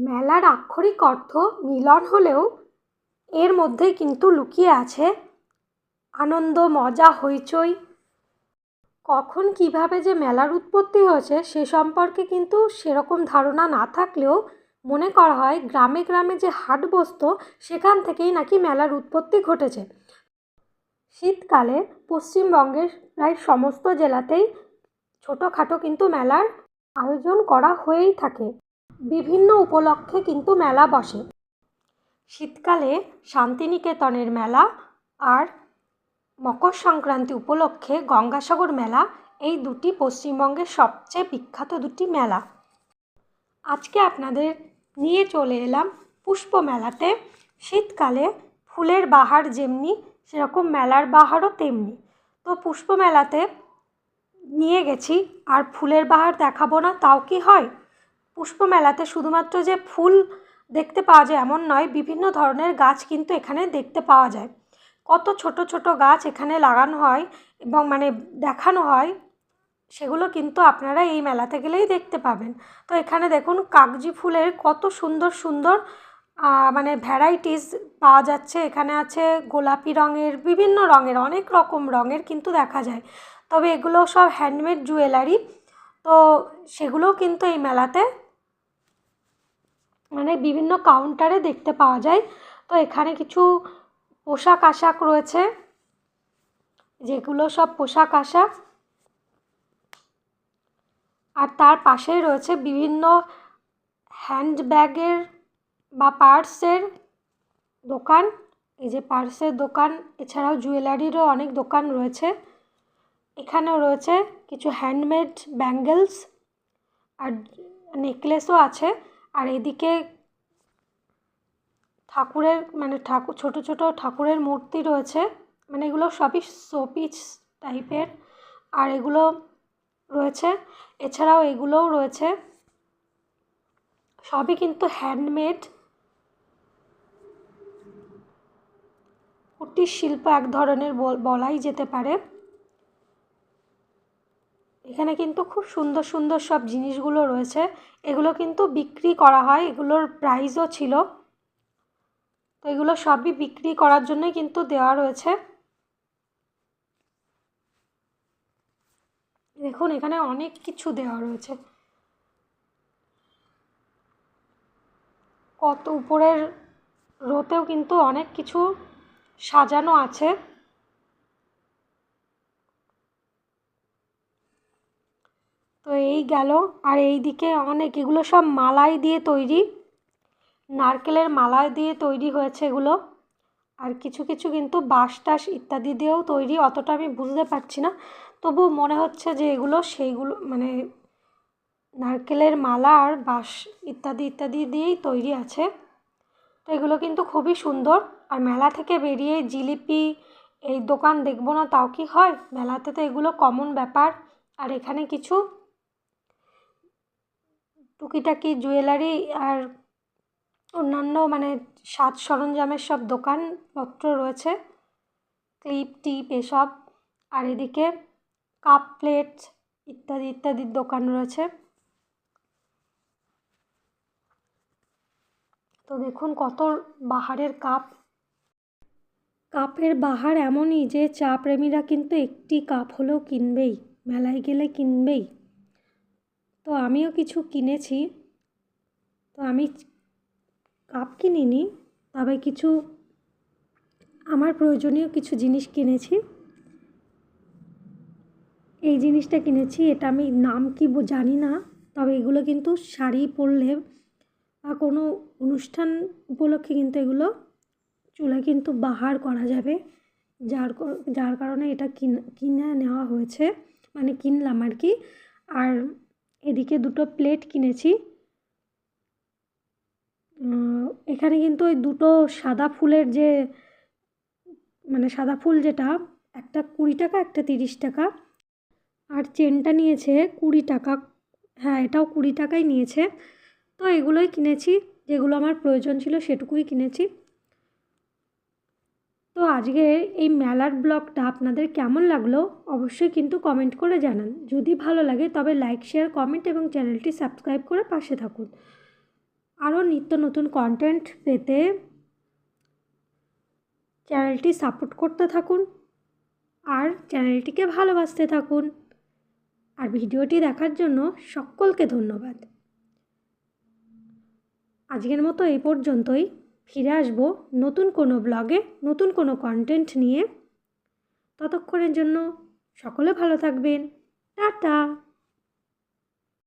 মেলার আক্ষরিক অর্থ মিলন হলেও এর মধ্যেই কিন্তু লুকিয়ে আছে আনন্দ, মজা, হইচই। কখন কীভাবে যে মেলার উৎপত্তি হয়েছে সে সম্পর্কে কিন্তু সেরকম ধারণা না থাকলেও মনে করা হয় গ্রামে গ্রামে যে হাট বসতো সেখান থেকেই নাকি মেলার উৎপত্তি ঘটেছে। শীতকালে পশ্চিমবঙ্গের প্রায় সমস্ত জেলাতেই ছোটোখাটো কিন্তু মেলার আয়োজন করা হয়েই থাকে। বিভিন্ন উপলক্ষে কিন্তু মেলা বসে। শীতকালে শান্তিনিকেতনের মেলা আর মকর সংক্রান্তি উপলক্ষে গঙ্গাসাগর মেলা, এই দুটি পশ্চিমবঙ্গের সবচেয়ে বিখ্যাত দুটি মেলা। আজকে আপনাদের নিয়ে চলে এলাম পুষ্প মেলাতে। শীতকালে ফুলের বাহার যেমনি, সেরকম মেলার বাহারও তেমনি। তো পুষ্প মেলাতে নিয়ে গেছি, আর ফুলের বাহার দেখাবো না, তাও কি হয়? পুষ্প মেলাতে শুধুমাত্র যে ফুল দেখতে পাওয়া যায় এমন নয়, বিভিন্ন ধরনের গাছ কিন্তু এখানে দেখতে পাওয়া যায়। কত ছোট ছোট গাছ এখানে লাগানো হয় এবং মানে দেখানো হয়, সেগুলো কিন্তু আপনারা এই মেলাতে গেলেই দেখতে পাবেন। তো এখানে দেখুন কাগজি ফুলের কত সুন্দর সুন্দর মানে ভ্যারাইটিস পাওয়া যাচ্ছে। এখানে আছে গোলাপি রঙের, বিভিন্ন রঙের, অনেক রকম রঙের কিন্তু দেখা যায়। তবে এগুলো সব হ্যান্ডমেড জুয়েলারি তো সেগুলোও কিন্তু এই মেলাতে মানে বিভিন্ন কাউন্টারে দেখতে পাওয়া যায়। তো এখানে কিছু পোশাক আশাক রয়েছে, যেগুলো সব পোশাক আশাক আর তার পাশেই রয়েছে বিভিন্ন হ্যান্ডব্যাগের বা পার্সের দোকান। এই যে পার্সের দোকান, এছাড়াও জুয়েলারিরও অনেক দোকান রয়েছে। এখানেও রয়েছে কিছু হ্যান্ডমেড ব্যাঙ্গেলস আর নেকলেসও আছে। আর এদিকে ঠাকুরের মানে ঠাকুর, ছোটো ছোটো ঠাকুরের মূর্তি রয়েছে। মানে এগুলো সবই শোপিস টাইপের আর এগুলো রয়েছে। এছাড়াও এগুলোও রয়েছে। সবই কিন্তু হ্যান্ডমেড কুটির শিল্প এক ধরনের বলাই যেতে পারে। এখানে কিন্তু খুব সুন্দর সুন্দর সব জিনিসগুলো রয়েছে। এগুলো কিন্তু বিক্রি করা হয়। এগুলোর প্রাইসও ছিল। তো এগুলো সবই বিক্রি করার জন্যই কিন্তু দেওয়া রয়েছে। দেখুন, এখানে অনেক কিছু দেওয়া রয়েছে। কত উপরের রোতেও কিন্তু অনেক কিছু সাজানো আছে। তো এই গেল, আর এই দিকে অনেক, এগুলো সব মালাই দিয়ে তৈরি। নারকেলের মালা দিয়ে তৈরি হয়েছে এগুলো। আর কিছু কিছু কিন্তু বাঁশ টাস ইত্যাদি দিয়েও তৈরি, অতটা আমি বুঝতে পারছি না। তবু মনে হচ্ছে যে এগুলো সেইগুলো মানে নারকেলের মালা আর বাঁশ ইত্যাদি ইত্যাদি দিয়েই তৈরি আছে। তো এগুলো কিন্তু খুবই সুন্দর। আর মেলা থেকে বেরিয়ে জিলিপি, এই দোকান দেখব না তাও কি হয়? মেলাতে তো এগুলো কমন ব্যাপার। আর এখানে কিছু টুকিটাকি জুয়েলারি আর অন্যান্য মানে সাজ সরঞ্জামের সব দোকানপত্র রয়েছে। ক্লিপ, টিপ এসব। আর এদিকে কাপ প্লেট ইত্যাদি, ইত্যাদির দোকান রয়েছে। তো দেখুন কত বাহারের কাপ। কাপের বাহার এমনই যে চা প্রেমীরা কিন্তু একটি কাপ হলেও কিনবেই, মেলায় গেলে কিনবেই। তো আমিও কিছু কিনেছি। তো আমি কাপ কিনিনি, তবে কিছু আমার প্রয়োজনীয় কিছু জিনিস কিনেছি। এই জিনিসটা কিনেছি, এটা আমি নাম কি জানি না, তবে এগুলো কিন্তু শাড়ি পরলে বা কোনো অনুষ্ঠান উপলক্ষে কিন্তু এগুলো চুলে কিন্তু বাহার করা যাবে। যার যার কারণে এটা কিনে নেওয়া হয়েছে মানে কিনলাম আর কি। আর এদিকে দুটো প্লেট কিনেছি। এখানে কিন্তু ওই দুটো সাদা ফুলের যে মানে সাদা ফুল যেটা, একটা কুড়ি টাকা, একটা তিরিশ টাকা। আর চেনটা নিয়েছে কুড়ি টাকা। হ্যাঁ এটাও কুড়ি টাকাই নিয়েছে। তো এগুলোই কিনেছি। যেগুলো আমার প্রয়োজন ছিল সেটুকুই কিনেছি। তো আজকে এই মেলার ব্লগটা আপনাদের কেমন লাগল অবশ্যই কিন্তু কমেন্ট করে জানান। যদি ভালো লাগে তবে লাইক শেয়ার কমেন্ট এবং চ্যানেলটি সাবস্ক্রাইব করে পাশে থাকুন। আরও নিত্য নতুন কন্টেন্ট পেতে চ্যানেলটি সাপোর্ট করতে থাকুন আর চ্যানেলটিকে ভালোবাসতে থাকুন। আর ভিডিওটি দেখার জন্য সকলকে ধন্যবাদ। আজকের মতো এই পর্যন্তই। ফিরে আসব নতুন কোনো ব্লগে নতুন কোনো কন্টেন্ট নিয়ে। ততক্ষণের জন্য সকলে ভালো থাকবেন। টাটা!